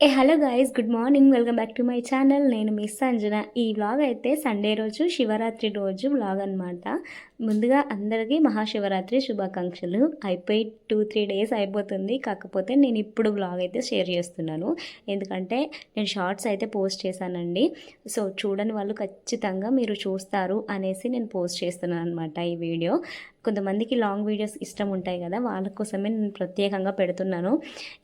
Hey hello guys good morning welcome back to my channel నేను miss Anjana ఈ vlog అయితే Sunday రోజు శివరాత్రి రోజు వ్లాగ్ అనమాట ముందుగా అందరికీ మహాశివరాత్రి శుభాకాంక్షలు. అయిపోయి టూ త్రీ డేస్ అయిపోతుంది. కాకపోతే నేను ఇప్పుడు వ్లాగ్ అయితే షేర్ చేస్తున్నాను. ఎందుకంటే నేను షార్ట్స్ అయితే పోస్ట్ చేశానండి. సో చూడని వాళ్ళు ఖచ్చితంగా మీరు చూస్తారు అనేసి నేను పోస్ట్ చేస్తున్నాను అనమాట ఈ వీడియో కొంతమందికి లాంగ్ వీడియోస్ ఇష్టం ఉంటాయి కదా వాళ్ళ కోసమే నేను ప్రత్యేకంగా పెడుతున్నాను.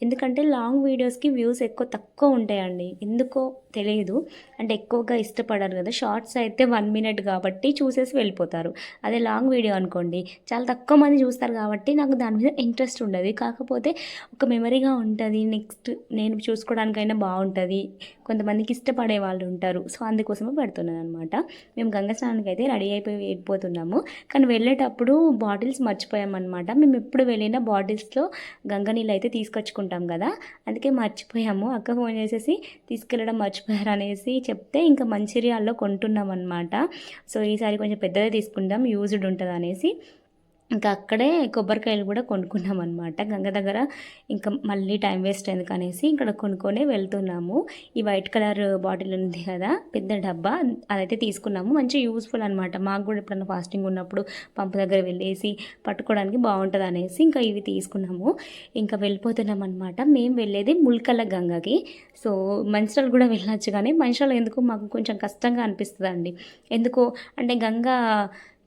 ఎందుకంటే లాంగ్ వీడియోస్కి వ్యూస్ ఎక్కువ తక్కువ ఉంటాయండి. ఎందుకో తెలియదు. అంటే ఎక్కువగా ఇష్టపడరు కదా. షార్ట్స్ అయితే వన్ మినిట్ కాబట్టి చూసేసి వెళ్ళిపోతారు. అదే లాంగ్ వీడియో అనుకోండి. చాలా తక్కువ మంది చూస్తారు కాబట్టి నాకు దాని మీద ఇంట్రెస్ట్ ఉండదు. కాకపోతే ఒక మెమరీగా ఉంటుంది. నెక్స్ట్ నేను చూసుకోవడానికైనా బాగుంటుంది. కొంతమందికి ఇష్టపడే వాళ్ళు ఉంటారు. సో అందుకోసమే పెడుతున్నాను అనమాట మేము గంగ స్నానానికి అయితే రెడీ అయిపోయి వెళ్ళిపోతున్నాము. కానీ వెళ్ళేటప్పుడు బాటిల్స్ మర్చిపోయామన్నమాట. మేము ఎప్పుడు వెళ్ళినా బాటిల్స్లో గంగ నీళ్ళు అయితే తీసుకొచ్చుకుంటాం కదా. అందుకే మర్చిపోయాము. అక్క ఫోన్ చేసేసి తీసుకెళ్ళడం మర్చిపోయారు అనేసి చెప్తే ఇంకా మంచిర్యాల్లో కొంటున్నాం అనమాట సో ఈసారి కొంచెం పెద్దదే తీసుకుందాం యూజ్డ్ ఉంటుంది అనేసి ఇంకా అక్కడే కొబ్బరికాయలు కూడా కొనుక్కున్నాం అనమాట గంగ దగ్గర ఇంకా మళ్ళీ టైం వేస్ట్ ఎందుకు అనేసి ఇక్కడ కొనుక్కొని వెళ్తున్నాము. ఈ వైట్ కలర్ బాటిల్ ఉంది కదా పెద్ద డబ్బా అదైతే తీసుకున్నాము. మంచి యూస్ఫుల్ అనమాట మాకు కూడా ఎప్పుడైనా ఫాస్టింగ్ ఉన్నప్పుడు పంపు దగ్గర వెళ్ళేసి పట్టుకోవడానికి బాగుంటుంది అనేసి ఇంకా ఇవి తీసుకున్నాము. ఇంకా వెళ్ళిపోతున్నాం అనమాట మేము వెళ్ళేది ముల్కల గంగకి. సో మంచిరాలు కూడా వెళ్ళొచ్చు కానీ మంచిరాలు ఎందుకు? మాకు కొంచెం కష్టంగా అనిపిస్తుంది అండి ఎందుకో? అంటే గంగా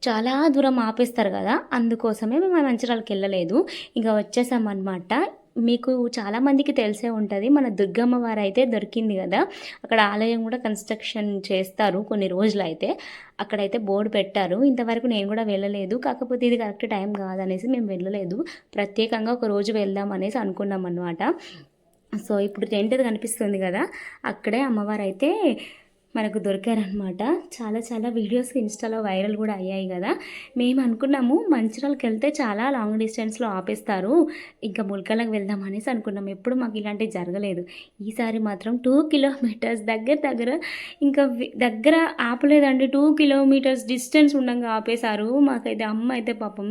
చాలా దూరం ఆపేస్తారు కదా అందుకోసమే మేము మంచిర్యాలకి వెళ్ళలేదు. ఇంకా వచ్చేసామన్నమాట. మీకు చాలామందికి తెలిసే ఉంటుంది మన దుర్గమ్మ వారు అయితే దొరికింది కదా అక్కడ ఆలయం కూడా కన్స్ట్రక్షన్ చేస్తారు కొన్ని రోజులు అయితే అక్కడైతే బోర్డు పెట్టారు ఇంతవరకు నేను కూడా వెళ్ళలేదు కాకపోతే ఇది కరెక్ట్ టైం కాదనేసి మేము వెళ్ళలేదు. ప్రత్యేకంగా ఒక రోజు వెళ్దాం అనేసి అనుకున్నాం అనమాట సో ఇప్పుడు టెంట్ కనిపిస్తుంది కదా అక్కడే అమ్మవారు అయితే మనకు దొరికారనమాట చాలా చాలా వీడియోస్ ఇన్స్టాలో వైరల్ కూడా అయ్యాయి కదా. మేము అనుకున్నాము మంచిర్యాలకి వెళ్తే చాలా లాంగ్ డిస్టెన్స్లో ఆపేస్తారు. ఇంకా ముల్కలకు వెళ్దాం అనేసి అనుకున్నాం. ఎప్పుడు మాకు ఇలాంటివి జరగలేదు. ఈసారి మాత్రం టూ కిలోమీటర్స్ దగ్గర దగ్గర ఇంకా దగ్గర ఆపలేదండి. టూ కిలోమీటర్స్ డిస్టెన్స్ ఉండగా ఆపేశారు. మాకైతే అమ్మ అయితే పాపం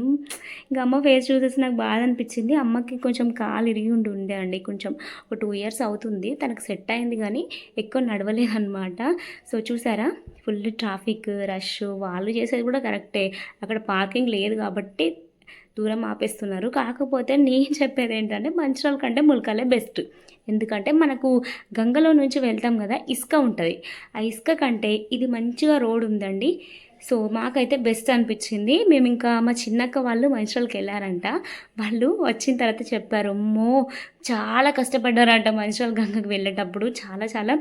ఇంకా అమ్మ ఫేస్ చూసేసి నాకు బాధ అనిపించింది. అమ్మకి కొంచెం కాలు ఇరిగి ఉండి ఉండే అండి. కొంచెం ఒక టూ ఇయర్స్ అవుతుంది. తనకు సెట్ అయింది కానీ ఎక్కువ నడవలేదు అనమాట సో చూసారా? ఫుల్ ట్రాఫిక్ రష్ వాళ్ళు చేసేది కూడా కరెక్టే. అక్కడ పార్కింగ్ లేదు కాబట్టి దూరం ఆపేస్తున్నారు. కాకపోతే నేను చెప్పేది ఏంటంటే మంచిర్యాల కంటే ములకాలే బెస్ట్. ఎందుకంటే మనకు గంగలో నుంచి వెళ్తాం కదా ఇసుక ఉంటుంది. ఆ ఇసుక కంటే ఇది మంచిగా రోడ్ ఉందండి. సో మాకైతే బెస్ట్ అనిపించింది. మేము ఇంకా మా చిన్నక్క వాళ్ళు మంచిరాలకి వెళ్ళారంట. వాళ్ళు వచ్చిన తర్వాత చెప్పారు అమ్మో చాలా కష్టపడ్డారంట మంచిర్యాల గంగకు వెళ్ళేటప్పుడు. చాలా చాలా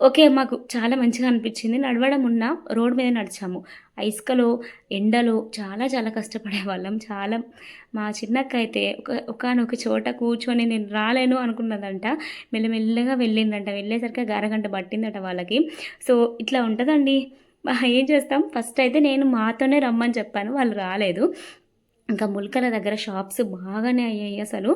ఓకే మాకు చాలా మంచిగా అనిపించింది. నడవడం ఉన్న రోడ్ మీద నడిచాము. ఇసుకలో ఎండలో చాలా చాలా కష్టపడే వాళ్ళం. చాలా మా చిన్నక్క అయితే ఒక ఒకనొక చోట కూర్చొని నేను రాలేను అనుకున్నదంట. మెల్లమెల్లగా వెళ్ళిందంట. వెళ్ళేసరికి అరగంట పట్టిందట వాళ్ళకి. సో ఇట్లా ఉంటుందండి. ఏం చేస్తాం? ఫస్ట్ అయితే నేను మాతోనే రమ్మని చెప్పాను. వాళ్ళు రాలేదు. ఇంకా ముల్కల దగ్గర షాప్స్ బాగానే అయ్యాయి అసలు.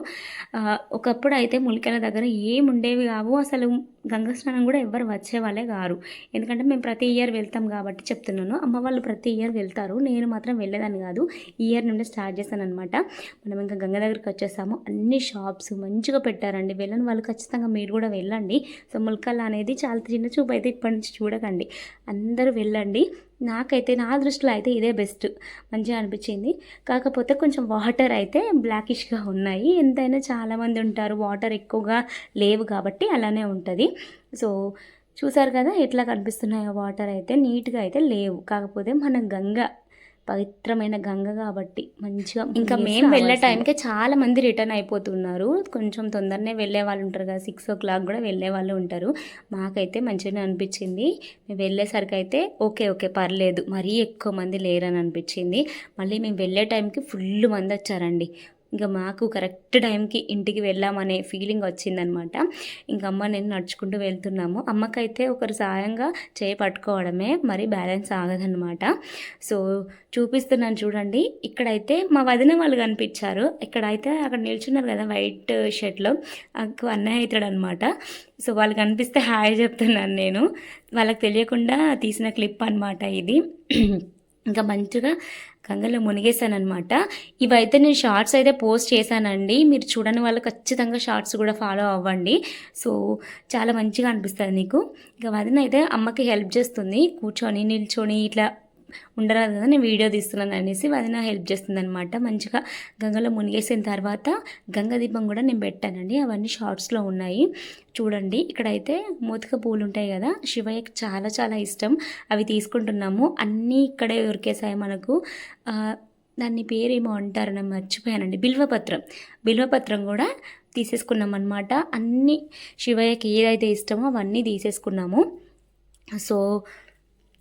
ఒకప్పుడు అయితే ముల్కల దగ్గర ఏం ఉండేవి కావు. అసలు గంగా స్నానం కూడా ఎవరు వచ్చేవాళ్ళే కారు. ఎందుకంటే మేము ప్రతి ఇయర్ వెళ్తాం కాబట్టి చెప్తున్నాను. అమ్మ వాళ్ళు ప్రతి ఇయర్ వెళ్తారు. నేను మాత్రం వెళ్ళేదాన్ని కాదు. ఈ ఇయర్ నుండి స్టార్ట్ చేశాను అనమాట మనం ఇంకా గంగ దగ్గరికి వచ్చేసాము. అన్ని షాప్స్ మంచిగా పెట్టారండి. వెళ్ళని వాళ్ళు ఖచ్చితంగా మీరు కూడా వెళ్ళండి. సో ముల్కల్ అనేది చాలా చిన్న చూపు అయితే ఇప్పటి నుంచి చూడకండి. అందరూ వెళ్ళండి. నాకైతే నా దృష్టిలో అయితే ఇదే బెస్ట్. మంచిగా అనిపించింది. కాకపోతే కొంచెం వాటర్ అయితే బ్లాకిష్గా ఉన్నాయి. ఎంతైనా చాలామంది ఉంటారు వాటర్ ఎక్కువగా లేవు కాబట్టి అలానే ఉంటుంది. సో చూసారు కదా ఎట్లా కనిపిస్తున్నాయో వాటర్ అయితే నీట్గా అయితే లేవు. కాకపోతే మన గంగ పవిత్రమైన గంగ కాబట్టి మంచిగా ఇంకా మేము వెళ్ళే టైంకి చాలా మంది రిటర్న్ అయిపోతున్నారు. కొంచెం తొందరనే వెళ్ళే వాళ్ళు ఉంటారు కదా సిక్స్ ఓ క్లాక్ కూడా వెళ్ళే వాళ్ళు ఉంటారు. మాకైతే మంచిగా అనిపించింది. మేము వెళ్ళేసరికి అయితే ఓకే ఓకే పర్లేదు మరీ ఎక్కువ మంది లేరని అనిపించింది. మళ్ళీ మేము వెళ్ళే టైంకి ఫుల్ మంది వచ్చారండి. ఇంకా మాకు కరెక్ట్ టైంకి ఇంటికి వెళ్ళామనే ఫీలింగ్ వచ్చిందనమాట. ఇంకా అమ్మ నేను నడుచుకుంటూ వెళ్తున్నాము. అమ్మకైతే ఒకరు సాయంగా చేయి పట్టుకోవడమే మరి బ్యాలెన్స్ ఆగదనమాట. సో చూపిస్తున్నాను చూడండి. ఇక్కడైతే మా వదిన వాళ్ళు కనిపించారు. ఇక్కడైతే అక్కడ నిల్చున్నారు కదా వైట్ షర్ట్లో. అన్నయ్య అవుతాడు అనమాట సో వాళ్ళు కనిపిస్తే హాయ్ చెప్తున్నాను నేను. వాళ్ళకి తెలియకుండా తీసిన క్లిప్ అనమాట ఇది. ఇంకా మంచిగా గంగలో మునిగేశానమాట ఇవైతే నేను షార్ట్స్ అయితే పోస్ట్ చేశానండి. మీరు చూడని వాళ్ళు ఖచ్చితంగా షార్ట్స్ కూడా ఫాలో అవ్వండి. సో చాలా మంచిగా అనిపిస్తుంది నీకు. ఇక వదిన అయితే అమ్మకి హెల్ప్ చేస్తుంది. కూర్చొని నిల్చొని ఇట్లా ఉండరాదు కదా నేను వీడియో తీస్తున్నాను అనేసి వదిన హెల్ప్ చేస్తుందనమాట మంచిగా గంగలో మునిగేసిన తర్వాత గంగ దీపం కూడా నేను పెట్టానండి. అవన్నీ షార్ట్స్లో ఉన్నాయి. చూడండి ఇక్కడైతే మూతిక పూలు ఉంటాయి కదా శివయ్యకి చాలా చాలా ఇష్టం. అవి తీసుకుంటున్నాము. అన్నీ ఇక్కడే దొరికేసాయి మనకు. దాన్ని పేరేమో అంటారు నేను మర్చిపోయానండి. బిల్వపత్రం. బిల్వపత్రం కూడా తీసేసుకున్నాం అనమాట అన్నీ శివయ్యకి ఏదైతే ఇష్టమో అవన్నీ తీసేసుకున్నాము. సో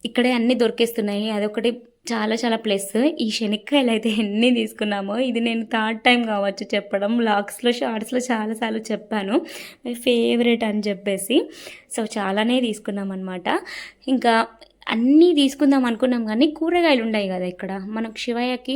ఇక్కడే అన్నీ దొరికేస్తున్నాయి. అదొకటి చాలా చాలా ప్లస్. ఈ శనక్కాయలు అయితే ఎన్ని తీసుకున్నామో ఇది నేను థర్డ్ టైం కావచ్చు చెప్పడం. లాగ్స్లో షార్ట్స్లో చాలాసార్లు చెప్పాను. మై ఫేవరెట్ అని చెప్పేసి. సో చాలానే తీసుకున్నాం అనమాట ఇంకా అన్నీ తీసుకుందాం అనుకున్నాం కానీ కూరగాయలు ఉన్నాయి కదా ఇక్కడ. మనకు శివయ్యకి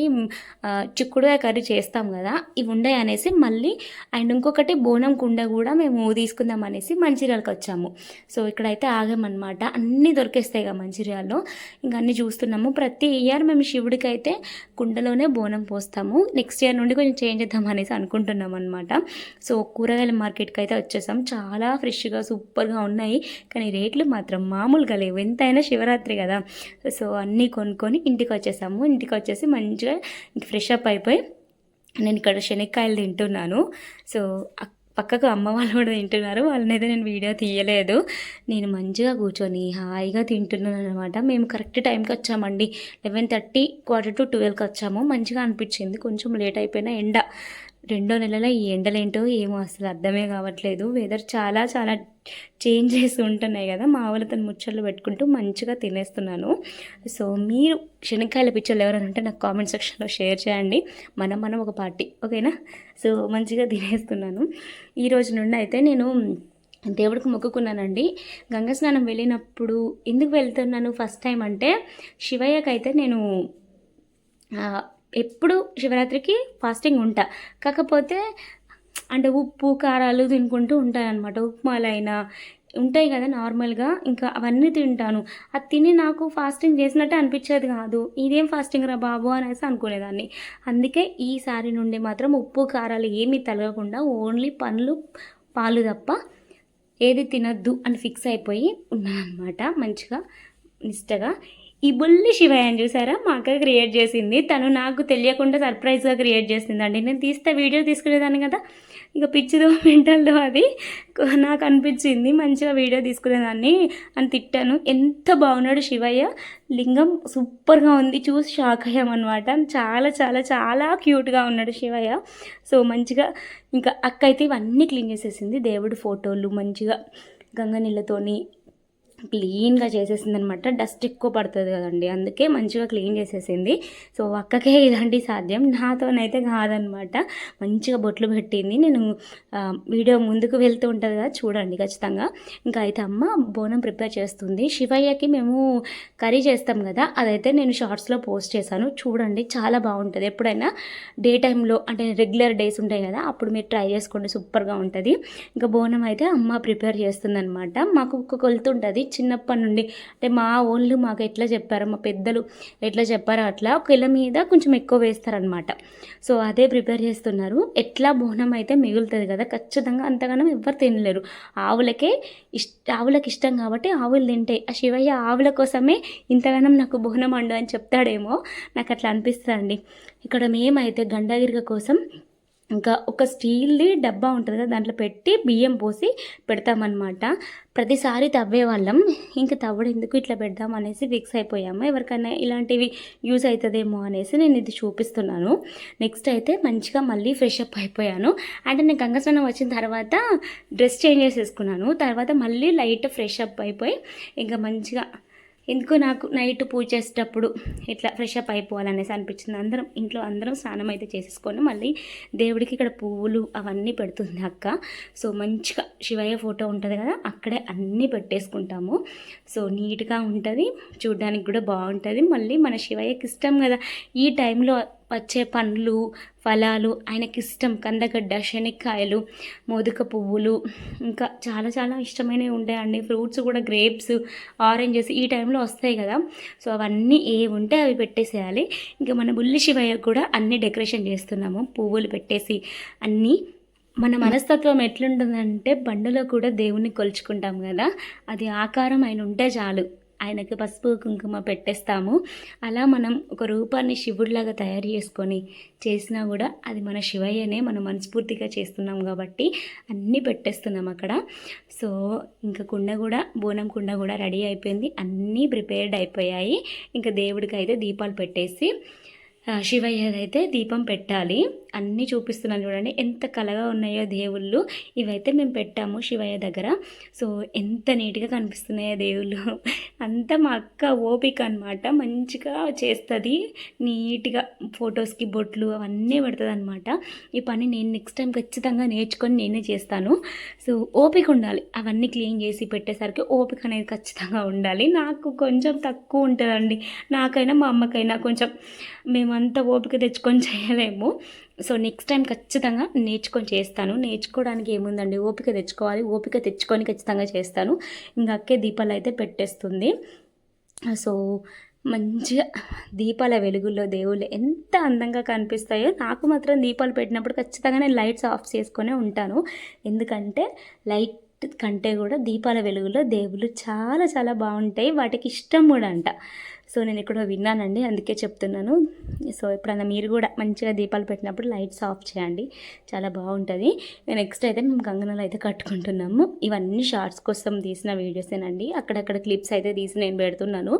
చిక్కుడుగా కర్రీ చేస్తాం కదా ఇవి ఉన్నాయి అనేసి మళ్ళీ అండ్ ఇంకొకటి బోనం కుండ కూడా మేము తీసుకుందాం అనేసి మంచిర్యాలకు వచ్చాము. సో ఇక్కడైతే ఆగామన్నమాట. అన్నీ దొరికేస్తాయి కదా మంచిర్యాలలో. ఇంకా అన్నీ చూస్తున్నాము. ప్రతి ఇయర్ మేము శివుడికి అయితే కుండలోనే బోనం పోస్తాము. నెక్స్ట్ ఇయర్ నుండి కొంచెం చేంజ్ చేద్దాం అనేసి అనుకుంటున్నాం అనమాట సో కూరగాయల మార్కెట్కి అయితే వచ్చేసాం. చాలా ఫ్రెష్గా సూపర్గా ఉన్నాయి. కానీ రేట్లు మాత్రం మామూలుగా లేవు. ఎంతైనా శివరాత్రి కదా. సో అన్నీ కొనుక్కొని ఇంటికి వచ్చేసాము ఇంటికి వచ్చేసి మంచిగా ఫ్రెష్ అప్ అయిపోయి నేను ఇక్కడ శనక్కాయలు తింటున్నాను. సో పక్కకు అమ్మ వాళ్ళు కూడా తింటున్నారు. వాళ్ళనైతే నేను వీడియో తీయలేదు. నేను మంచిగా కూర్చొని హాయిగా తింటున్నాను అనమాట మేము కరెక్ట్ టైంకి వచ్చామండి. లెవెన్ థర్టీ క్వార్టర్ టు ట్వెల్వ్కి వచ్చాము. మంచిగా అనిపించింది. కొంచెం లేట్ అయిపోయిన ఎండ. రెండో నెలలో ఈ ఎండలేంటో ఏమో అసలు అర్థమే కావట్లేదు. వెదర్ చాలా చాలా చేంజ్ చేసి ఉంటున్నాయి కదా. మా వాళ్ళతో ముచ్చట్లు పెట్టుకుంటూ మంచిగా తినేస్తున్నాను. సో మీరు శనక్కాయల పిచ్చర్లు ఎవరైనా ఉంటే నాకు కామెంట్ సెక్షన్లో షేర్ చేయండి. మనం మనం ఒక పార్టీ ఓకేనా సో మంచిగా తినేస్తున్నాను. ఈ రోజు నుండి అయితే నేను దేవుడికి మొక్కుకున్నానండి. గంగా స్నానం వెళ్ళినప్పుడు ఎందుకు వెళ్తున్నాను ఫస్ట్ టైం అంటే శివయ్యకైతే అయితే నేను ఎప్పుడు శివరాత్రికి ఫాస్టింగ్ ఉంటా. కాకపోతే అంటే ఉప్పు కారాలు తినుకుంటూ ఉంటానన్నమాట. ఉప్మాలైనా ఉంటాయి కదా నార్మల్గా. ఇంకా అవన్నీ తింటాను. అది తిని నాకు ఫాస్టింగ్ చేసినట్టే అనిపించేది కాదు. ఇదేం ఫాస్టింగ్ రా బాబు అనేసి అనుకునేదాన్ని. అందుకే ఈసారి నుండి మాత్రం ఉప్పు కారాలు ఏమీ తలగకుండా ఓన్లీ పండ్లు పాలు తప్ప ఏది తినద్దు అని ఫిక్స్ అయిపోయి ఉన్నానమాట మంచిగా నిష్టగా. ఈ బుల్లి శివయ్యని చూసారా? మా అక్క క్రియేట్ చేసింది. తను నాకు తెలియకుండా సర్ప్రైజ్గా క్రియేట్ చేసిందండి. నేను తీస్తే వీడియో తీసుకునేదాన్ని కదా. ఇక పిచ్చిదో మెంటల్దో అది. నాకు అనిపించింది. మంచిగా వీడియో తీసుకునేదాన్ని అని తిట్టాను. ఎంత బాగున్నాడు శివయ్య. లింగం సూపర్గా ఉంది. చూసి షాక్ అయ్యామన్నమాట చాలా చాలా చాలా క్యూట్గా ఉన్నాడు శివయ్య. సో మంచిగా ఇంకా అక్క అయితే ఇవన్నీ క్లీన్ చేసేసింది. దేవుడు ఫోటోలు మంచిగా గంగ నీళ్ళతోని క్లీన్గా చేసేసింది అనమాట డస్ట్ ఎక్కువ పడుతుంది కదండి. అందుకే మంచిగా క్లీన్ చేసేసింది. సో అక్కకే ఇలాంటి సాధ్యం. నాతోనైతే కాదనమాట. మంచిగా బొట్లు పెట్టింది. నేను వీడియో ముందుకు వెళ్తూ ఉంటుంది కదా చూడండి ఖచ్చితంగా. ఇంకా అయితే అమ్మ బోనం ప్రిపేర్ చేస్తుంది. శివయ్యకి మేము కర్రీ చేస్తాం కదా అదైతే నేను షార్ట్స్లో పోస్ట్ చేశాను. చూడండి చాలా బాగుంటుంది. ఎప్పుడైనా డే టైంలో అంటే రెగ్యులర్ డేస్ ఉంటాయి కదా అప్పుడు మీరు ట్రై చేసుకోండి. సూపర్గా ఉంటుంది. ఇంకా బోనం అయితే అమ్మ ప్రిపేర్ చేస్తుందనమాట. మాకు ఒక కొలుతు ఉంటుంది చిన్నప్పటి నుండి. అంటే మా ఓళ్ళు మాకు ఎట్లా చెప్పారు మా పెద్దలు ఎట్లా చెప్పారో అట్లా ఒకళ్ళ మీద కొంచెం ఎక్కువ వేస్తారనమాట సో అదే ప్రిపేర్ చేస్తున్నారు. ఎట్లా బోనం అయితే మిగులుతుంది కదా ఖచ్చితంగా అంతగానం ఎవ్వరు తినలేరు. ఆవులకే ఇష్ట ఆవులకు ఇష్టం కాబట్టి ఆవులు తింటాయి ఆ శివయ్య ఆవుల కోసమే ఇంతగానం నాకు బోనం అండు అని చెప్తాడేమో నాకు అట్లా అనిపిస్తుంది ఇక్కడ మేమైతే గండగిరిక కోసం ఇంకా ఒక స్టీల్ది డబ్బా ఉంటుంది కదా దాంట్లో పెట్టి బియ్యం పోసి పెడతామన్నమాట. ప్రతిసారి తవ్వే వాళ్ళం. ఇంకా తవ్వడం ఎందుకు ఇట్లా పెడదాం అనేసి ఫిక్స్ అయిపోయాము. ఎవరికైనా ఇలాంటివి యూజ్ అవుతుందేమో అనేసి నేను ఇది చూపిస్తున్నాను. నెక్స్ట్ అయితే మంచిగా మళ్ళీ ఫ్రెష్ అప్ అయిపోయాను. అంటే నేను గంగస్నానం వచ్చిన తర్వాత డ్రెస్ చేంజ్ చేసేసుకున్నాను తర్వాత మళ్ళీ లైట్ ఫ్రెష్ అప్ అయిపోయి ఇంకా మంచిగా ఎందుకో నాకు నైట్ పూజ చేసేటప్పుడు ఇట్లా ఫ్రెష్ అప్ అయిపోవాలనేసి అనిపించింది. అందరం ఇంట్లో అందరం స్నానం అయితే చేసేసుకొని మళ్ళీ దేవుడికి ఇక్కడ పువ్వులు అవన్నీ పెడుతుంది అక్క. సో మంచిగా శివయ్య ఫోటో ఉంటుంది కదా అక్కడే అన్నీ పెట్టేసుకుంటాము. సో నీట్గా ఉంటుంది చూడడానికి కూడా బాగుంటుంది. మళ్ళీ మన శివయ్యకి ఇష్టం కదా ఈ టైంలో వచ్చే పండ్లు ఫలాలు ఆయనకి ఇష్టం కందగడ్డ శనక్కాయలు మోదుక పువ్వులు ఇంకా చాలా చాలా ఇష్టమైనవి ఉంటాయండి. ఫ్రూట్స్ కూడా గ్రేప్స్ ఆరెంజెస్ ఈ టైంలో వస్తాయి కదా. సో అవన్నీ ఏ ఉంటే అవి పెట్టేసేయాలి. ఇంకా మన బుల్లి శివయ్య కూడా అన్నీ డెకరేషన్ చేస్తున్నాము. పువ్వులు పెట్టేసి అన్నీ. మన మనస్తత్వం ఎట్లుంటుందంటే బండిలో కూడా దేవుణ్ణి కొలుచుకుంటాం కదా. అది ఆకారం ఆయన ఉంటే చాలు. ఆయనకి పసుపు కుంకుమ పెట్టేస్తాము. అలా మనం ఒక రూపాన్ని శివుడిలాగా తయారు చేసుకొని చేసినా కూడా అది మన శివయ్యనే మనం మనస్ఫూర్తిగా చేస్తున్నాం కాబట్టి అన్నీ పెట్టేస్తున్నాం అక్కడ. సో ఇంకా కుండ కూడా బోనం కుండ కూడా రెడీ అయిపోయింది. అన్నీ ప్రిపేర్డ్ అయిపోయాయి. ఇంకా దేవుడికి అయితే దీపాలు పెట్టేసి శివయ్యదైతే దీపం పెట్టాలి. అన్నీ చూపిస్తున్నాను చూడండి. ఎంత కలగా ఉన్నాయో దేవుళ్ళు. ఇవైతే మేము పెట్టాము శివయ్య దగ్గర. సో ఎంత నీట్గా కనిపిస్తున్నాయో దేవుళ్ళు. అంతా మా అక్క ఓపిక అనమాట మంచిగా చేస్తుంది. నీట్గా ఫొటోస్కి బొట్లు అవన్నీ పెడుతుంది అనమాట ఈ పని నేను నెక్స్ట్ టైం ఖచ్చితంగా నేర్చుకొని నేనే చేస్తాను. సో ఓపిక ఉండాలి. అవన్నీ క్లీన్ చేసి పెట్టేసరికి ఓపిక అనేది ఖచ్చితంగా ఉండాలి. నాకు కొంచెం తక్కువ ఉంటుందండి. నాకైనా మా అమ్మకైనా కొంచెం మేమంతా ఓపిక తెచ్చుకొని చేయలేము. సో నెక్స్ట్ టైం ఖచ్చితంగా నేర్చుకొని చేస్తాను. నేర్చుకోవడానికి ఏముందండి? ఓపిక తెచ్చుకోవాలి. ఓపిక తెచ్చుకొని ఖచ్చితంగా చేస్తాను. ఇంకా అక్కే దీపాలు అయితే పెట్టేస్తుంది. సో మంచిగా దీపాల వెలుగుల్లో దేవుళ్ళు ఎంత అందంగా కనిపిస్తాయో. నాకు మాత్రం దీపాలు పెట్టినప్పుడు ఖచ్చితంగా నేను లైట్స్ ఆఫ్ చేసుకునే ఉంటాను. ఎందుకంటే లైట్ కంటే కూడా దీపాల వెలుగులో దేవుళ్ళు చాలా చాలా బాగుంటాయి. వాటికి ఇష్టం కూడా అంట. సో నేను ఇక్కడ విన్నానండి. అందుకే చెప్తున్నాను. సో ఎప్పుడైనా మీరు కూడా మంచిగా దీపాలు పెట్టినప్పుడు లైట్స్ ఆఫ్ చేయండి. చాలా బాగుంటుంది. నెక్స్ట్ అయితే మేము గంగనలు అయితే కట్టుకుంటున్నాము. ఇవన్నీ షార్ట్స్ కోసం తీసిన వీడియోసేనండి. అక్కడక్కడ క్లిప్స్ అయితే తీసి నేను పెడుతున్నాను.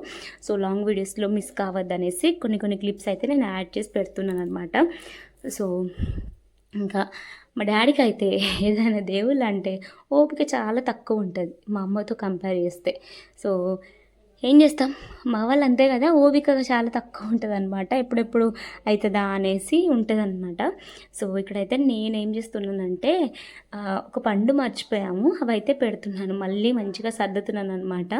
సో లాంగ్ వీడియోస్లో మిస్ కావద్దనేసి కొన్ని కొన్ని క్లిప్స్ అయితే నేను యాడ్ చేసి పెడుతున్నాను అనమాట సో ఇంకా మా డాడీకి అయితే ఏదైనా దేవుళ్ళు అంటే ఓపిక చాలా తక్కువ ఉంటుంది మా అమ్మతో కంపేర్ చేస్తే. సో ఏం చేస్తాం? మా వాళ్ళు అంతే కదా ఓపిక చాలా తక్కువ ఉంటుంది అనమాట ఎప్పుడెప్పుడు అవుతుందా అనేసి ఉంటుంది అనమాట సో ఇక్కడైతే నేనేం చేస్తున్నానంటే ఒక పండు మర్చిపోయాము. అవి అయితే పెడుతున్నాను. మళ్ళీ మంచిగా సర్దుతున్నాను అనమాట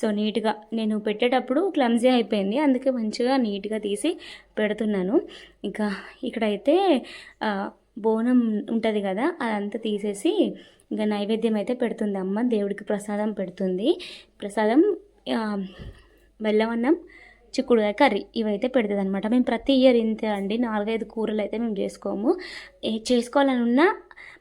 సో నీట్గా నేను పెట్టేటప్పుడు క్లమ్జీ అయిపోయింది. అందుకే మంచిగా నీట్గా తీసి పెడుతున్నాను. ఇంకా ఇక్కడైతే బోనం ఉంటుంది కదా అదంతా తీసేసి ఇంకా నైవేద్యం అయితే పెడుతుంది అమ్మ దేవుడికి ప్రసాదం పెడుతుంది. ప్రసాదం బెల్లమన్నం చిక్కుడుకాయ కర్రీ ఇవైతే పెడుతుంది అనమాట మేము ప్రతి ఇయర్ ఇంతే అండి నాలుగైదు కూరలు అయితే మేము చేసుకోము. చేసుకోవాలని ఉన్నా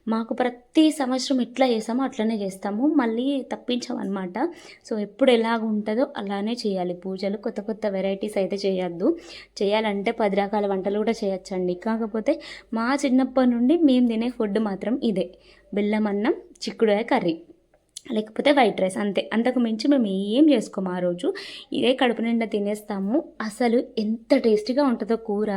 మాకు ప్రతి సంవత్సరం ఎట్లా చేస్తామో అట్లనే చేస్తాము. మళ్ళీ తప్పించామన్నమాట. సో ఎప్పుడు ఎలాగ ఉంటుందో అలానే చేయాలి. పూజలు కొత్త కొత్త వెరైటీస్ అయితే చేయొద్దు. చేయాలంటే పది రకాల వంటలు కూడా చేయొచ్చండి. కాకపోతే మా చిన్నప్పటి నుండి మేము తినే ఫుడ్ మాత్రం ఇదే. బెల్లం అన్నం చిక్కుడుకాయ కర్రీ. లేకపోతే వైట్ రైస్ అంతే. అంతకు మించి మేము ఏం చేసుకోము ఆ రోజు. ఇదే కడుపు నిండా తినేస్తాము. అసలు ఎంత టేస్టీగా ఉంటుందో కూర.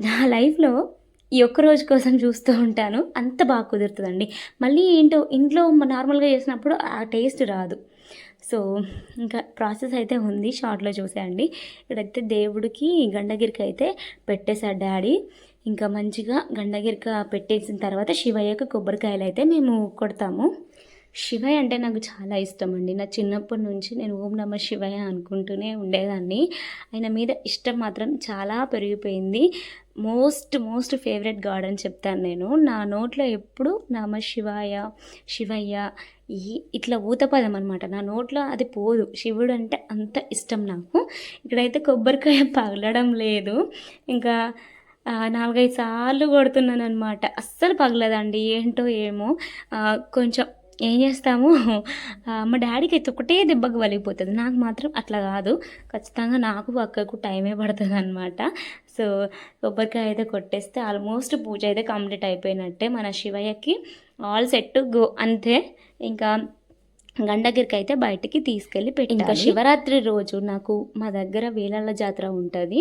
నా లైఫ్లో ఈ ఒక్క రోజు కోసం చూస్తూ ఉంటాను. అంత బాగా కుదురుతుందండి. మళ్ళీ ఏంటో ఇంట్లో నార్మల్గా చేసినప్పుడు ఆ టేస్ట్ రాదు. సో ఇంకా ప్రాసెస్ అయితే ఉంది. షార్ట్లో చూసేయండి. ఇక్కడైతే దేవుడికి గండగిరికి అయితే పెట్టేశాడు డాడీ. ఇంకా మంచిగా గండగిరిక పెట్టేసిన తర్వాత శివయ్యకు కొబ్బరికాయలు అయితే మేము కొడతాము. శివయ్య అంటే నాకు చాలా ఇష్టం అండి నా చిన్నప్పటి నుంచి నేను ఓం నమ శివయ్య అనుకుంటూనే ఉండేదాన్ని. ఆయన మీద ఇష్టం మాత్రం చాలా పెరిగిపోయింది. మోస్ట్ మోస్ట్ ఫేవరెట్ గాడ్ అని చెప్తాను నేను. నా నోట్లో ఎప్పుడు నమ శివాయ శివయ్య ఈ ఇట్లా ఊతపదం అనమాట నా నోట్లో అది పోదు. శివుడు అంటే అంత ఇష్టం నాకు. ఇక్కడైతే కొబ్బరికాయ పగలడం లేదు. ఇంకా నాలుగైదు సార్లు కొడుతున్నాను అనమాట అస్సలు పగలదండి. ఏంటో ఏమో. కొంచెం ఏం చేస్తాము? మా డాడీకి అయితే ఒకటే దెబ్బకు వలిగిపోతుంది నాకు మాత్రం అట్లా కాదు. ఖచ్చితంగా నాకు అక్కకు టైమే పడుతుంది అనమాట సో కొబ్బరికాయ అయితే కొట్టేస్తే ఆల్మోస్ట్ పూజ అయితే కంప్లీట్ అయిపోయినట్టే మన శివయ్యకి. ఆల్ సెట్ గో అంతే. ఇంకా గండగిరికి అయితే బయటికి తీసుకెళ్ళి పెట్టి ఇంకా శివరాత్రి రోజు నాకు మా దగ్గర వేలాల జాతర ఉంటుంది.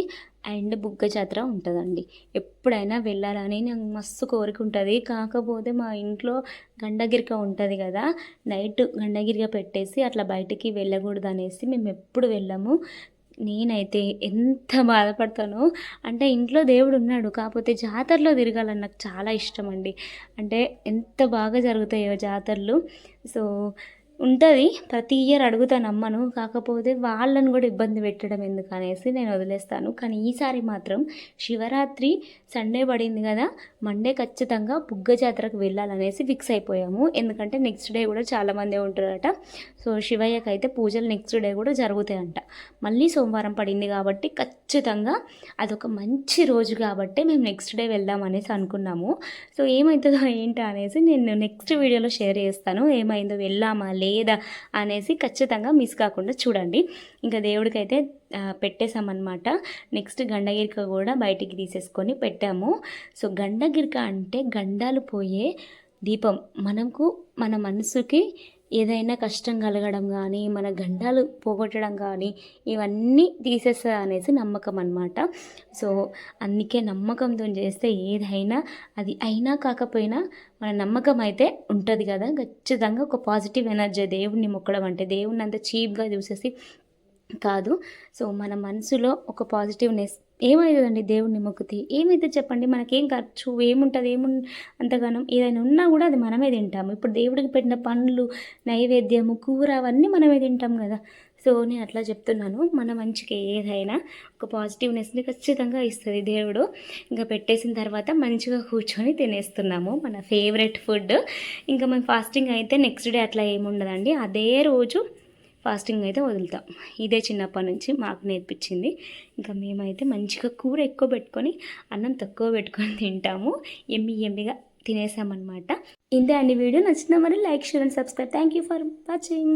అండ్ బుగ్గ జాతర ఉంటుందండి. ఎప్పుడైనా వెళ్ళాలని నాకు మస్తు కోరిక ఉంటుంది. కాకపోతే మా ఇంట్లో గండగిరిక ఉంటుంది కదా నైట్ గండగిరిక పెట్టేసి అట్లా బయటికి వెళ్ళకూడదు అనేసి మేము ఎప్పుడు వెళ్ళాము. నేనైతే ఎంత బాధపడతానో అంటే ఇంట్లో దేవుడు ఉన్నాడు కాకపోతే జాతరలో తిరగాలని నాకు చాలా ఇష్టం అండి అంటే ఎంత బాగా జరుగుతాయో జాతరలు. సో ఉంటుంది. ప్రతి ఇయర్ అడుగుతాను అమ్మను కాకపోతే వాళ్ళని కూడా ఇబ్బంది పెట్టడం ఎందుకు అనేసి నేను వదిలేస్తాను. కానీ ఈసారి మాత్రం శివరాత్రి సండే పడింది కదా మండే ఖచ్చితంగా బుగ్గ జాతరకు వెళ్ళాలనేసి ఫిక్స్ అయిపోయాము. ఎందుకంటే నెక్స్ట్ డే కూడా చాలామంది ఉంటారట సో శివయ్యకి అయితే పూజలు నెక్స్ట్ డే కూడా జరుగుతాయంట. మళ్ళీ సోమవారం పడింది కాబట్టి ఖచ్చితంగా అదొక మంచి రోజు కాబట్టి మేము నెక్స్ట్ డే వెళ్దాం అనేసి అనుకున్నాము. సో ఏమవుతుందో ఏంటో అనేసి నేను నెక్స్ట్ వీడియోలో షేర్ చేస్తాను. ఏమైందో వెళ్ళామా లేదా అనేసి ఖచ్చితంగా మిస్ కాకుండా చూడండి. ఇంకా దేవుడికైతే పెట్టేశామన్నమాట. నెక్స్ట్ గండగిరిక కూడా బయటికి తీసేసుకొని పెట్టాము. సో గండగిరిక అంటే గండాలు పోయే దీపం. మనకు మన మనసుకి ఏదైనా కష్టం కలగడం కానీ మన గండాలు పోగొట్టడం కానీ ఇవన్నీ తీసేస్తుంది అనేసి నమ్మకం అన్నమాట. సో అందుకే నమ్మకంతో చేస్తే ఏదైనా అది అయినా కాకపోయినా మన నమ్మకం అయితే ఉంటుంది కదా. ఖచ్చితంగా ఒక పాజిటివ్ ఎనర్జీ దేవుణ్ణి మొక్కడం అంటే దేవుణ్ణి అంత చీప్గా చూసేసి కాదు. సో మన మనసులో ఒక పాజిటివ్నెస్ ఏమవుతుందండి దేవుడిని మొక్కితే? ఏమైతే చెప్పండి? మనకేం ఖర్చు? ఏముంటుంది? ఏము అంతగానం ఏదైనా ఉన్నా కూడా అది మనమే తింటాము. ఇప్పుడు దేవుడికి పెట్టిన పండ్లు నైవేద్యము కూర అవన్నీ మనమే తింటాం కదా. సో నేను అట్లా చెప్తున్నాను. మన మంచికి ఏదైనా ఒక పాజిటివ్నెస్ని ఖచ్చితంగా ఇస్తుంది దేవుడు. ఇంకా పెట్టేసిన తర్వాత మంచిగా కూర్చొని తినేస్తున్నాము. మన ఫేవరెట్ ఫుడ్. ఇంకా మన ఫాస్టింగ్ అయితే నెక్స్ట్ డే అట్లా ఏముండదండి. అదే రోజు ఫాస్టింగ్ అయితే వదులుతాం. ఇదే చిన్నప్పటి నుంచి మాకు నేర్పించింది. ఇంకా మేమైతే మంచిగా కూర ఎక్కువ పెట్టుకొని అన్నం తక్కువ పెట్టుకొని తింటాము. ఎమ్మి ఎమ్మిగా తినేసామన్నమాట. ఇంతే అండి వీడియో నచ్చిన మరి? Like share and subscribe. Thank you for watching